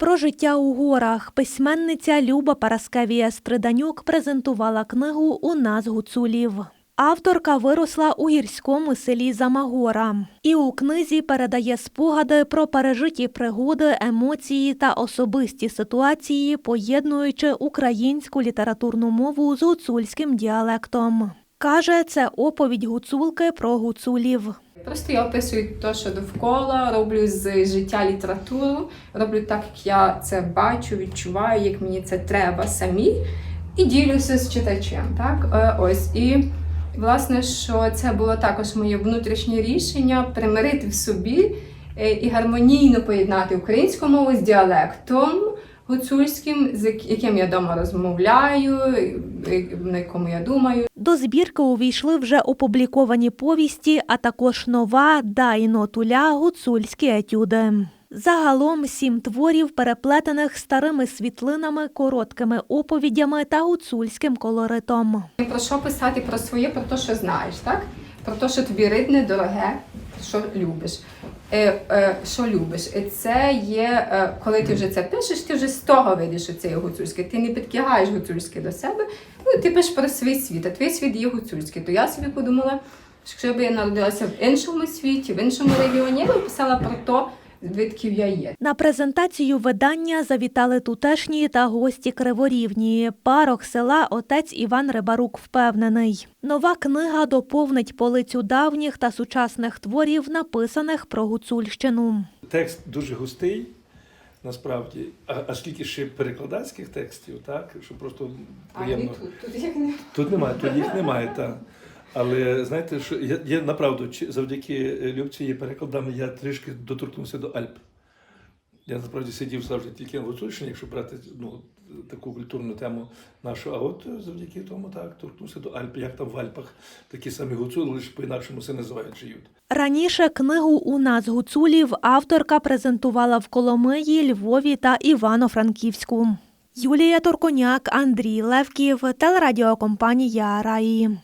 Про життя у горах письменниця Люба Параскевія Стриданюк презентувала книгу У нас гуцулів. Авторка виросла у гірському селі Замагора і у книзі передає спогади про пережиті пригоди, емоції та особисті ситуації, поєднуючи українську літературну мову з гуцульським діалектом. Каже, це оповідь гуцулки про гуцулів. Просто я описую те, що довкола, роблю з життя літературу, роблю так, як я це бачу, відчуваю, як мені це треба самі, і ділюся з читачем. Так? Е, Ось. І власне, що це було також моє внутрішнє рішення примирити в собі е, і гармонійно поєднати українську мову з діалектом гуцульським, з яким я вдома розмовляю, на якому я думаю. До збірки увійшли вже опубліковані повісті, а також нова Дайно Туля гуцульські етюди. Загалом сім творів, переплетених старими світлинами, короткими оповідями та гуцульським колоритом. Про що писати про своє, про те, що знаєш, так? Про те, що тобі рідне, дороге, що любиш. Е, е, що любиш? Е, Це є, коли ти вже це пишеш, ти вже з того видиш, це є гуцульське. Ти не підкигаєш гуцульське до себе, ну ти пишеш про свій світ, а твій світ є гуцульський. То я собі подумала, що якби я народилася в іншому світі, в іншому регіоні, я писала про то, звідки я є. На презентацію видання завітали тутешні та гості Криворівні. Парох села отець Іван Рибарук впевнений. Нова книга доповнить полицю давніх та сучасних творів, написаних про Гуцульщину. Текст дуже густий, насправді, а, а скільки ще перекладацьких текстів, так, що просто приємно. тут, тут як не Тут немає, тут їх немає, так. Але знаєте, що я, я направду завдяки Любці її перекладами я трішки доторкнувся до Альп. Я насправді сидів завжди тільки на Гуцульщині, якщо брати ну, таку культурну тему нашу. А от завдяки тому так, торкнувся до Альп. Як там в Альпах такі самі гуцули, лише по-інакшому це називають живуть. Раніше книгу У нас гуцулів авторка презентувала в Коломиї, Львові та Івано-Франківську. Юлія Торконяк, Андрій Левків, телерадіокомпанія Раї.